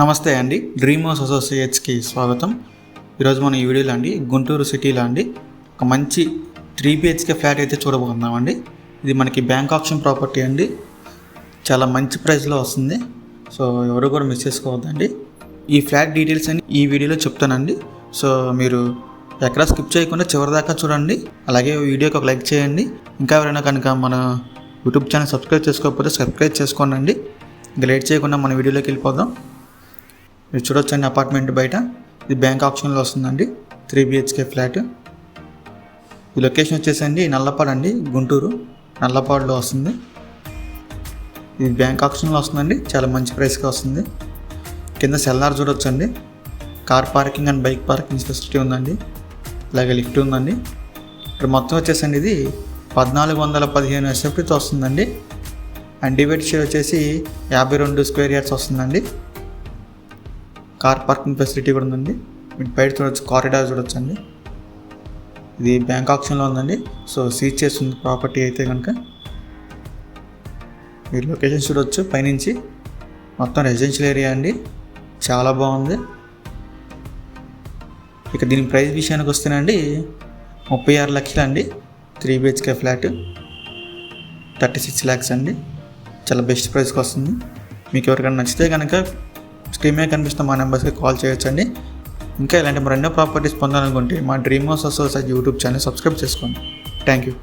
నమస్తే అండి. Dream house అసోసియేట్స్కి స్వాగతం. ఈరోజు మనం ఈ వీడియోలో అండి గుంటూరు సిటీలో అండి ఒక మంచి త్రీ బిహెచ్కే ఫ్లాట్ అయితే చూడబోతున్నామండి. ఇది మనకి బ్యాంక్ ఆప్షన్ ప్రాపర్టీ అండి. చాలా మంచి ప్రైస్లో వస్తుంది. సో ఎవరు కూడా మిస్ చేసుకోవద్దండి. ఈ ఫ్లాట్ డీటెయిల్స్ అని ఈ వీడియోలో చెప్తానండి. సో మీరు ఎక్కడ స్కిప్ చేయకుండా చివరి దాకా చూడండి. అలాగే వీడియోకి ఒక లైక్ చేయండి. ఇంకా ఎవరైనా కనుక మన యూట్యూబ్ ఛానల్ సబ్స్క్రైబ్ చేసుకోకపోతే సబ్స్క్రైబ్ చేసుకోండి ఇంకా లేట్ చేయకుండా మన వీడియోలోకి వెళ్ళిపోదాం. మీరు చూడొచ్చండి అపార్ట్మెంట్ బయట. ఇది బ్యాంక్ ఆప్షన్లో వస్తుందండి. Three BHK flat. ఈ లొకేషన్ వచ్చేసండి నల్లపాడు అండి గుంటూరు. నల్లపాడులో వస్తుంది. ఇది బ్యాంక్ ఆప్షన్లో వస్తుందండి. చాలా మంచి ప్రైస్కి వస్తుంది. కింద సెల్లార్ చూడొచ్చండి. Car parking and bike parking facility ఉందండి. అలాగే లిఫ్ట్ ఉందండి. ఇక్కడ మొత్తం వచ్చేసండి ఇది పద్నాలుగు వందల పదిహేను ఎస్ఎఫ్టీతో వస్తుందండి. అండ్ డివైడ్ షేర్ వచ్చేసి యాభై రెండు స్క్వేర్ యార్డ్స్ వస్తుందండి. కార్ పార్కింగ్ ఫెసిలిటీ కూడా ఉందండి. మీరు బయట చూడొచ్చు కారిడార్ చూడొచ్చు అండి ఇది బ్యాంక్ ఆప్షన్లో ఉందండి. సో సీజ్ చేస్తుంది ప్రాపర్టీ అయితే కనుక. మీరు లొకేషన్ చూడొచ్చు పైనుంచి. మొత్తం రెసిడెన్షియల్ ఏరియా అండి. చాలా బాగుంది. ఇక దీని ప్రైస్ విషయానికి వస్తేనండి ముప్పై ఆరు లక్షలు అండి. Three BHK flat. Thirty six lakhs అండి. చాలా బెస్ట్ ప్రైస్కి వస్తుంది. మీకు ఎవరికైనా నచ్చితే కనుక స్క్రీన్ మీద కనిపిస్తున్న మా నెంబర్స్కి కాల్ చేయొచ్చండి. ఇంకా ఇలాంటి మరెన్నో ప్రాపర్టీస్ పొందాలనుకుంటే మా dream house associate YouTube channel subscribe చేసుకోండి. Thank you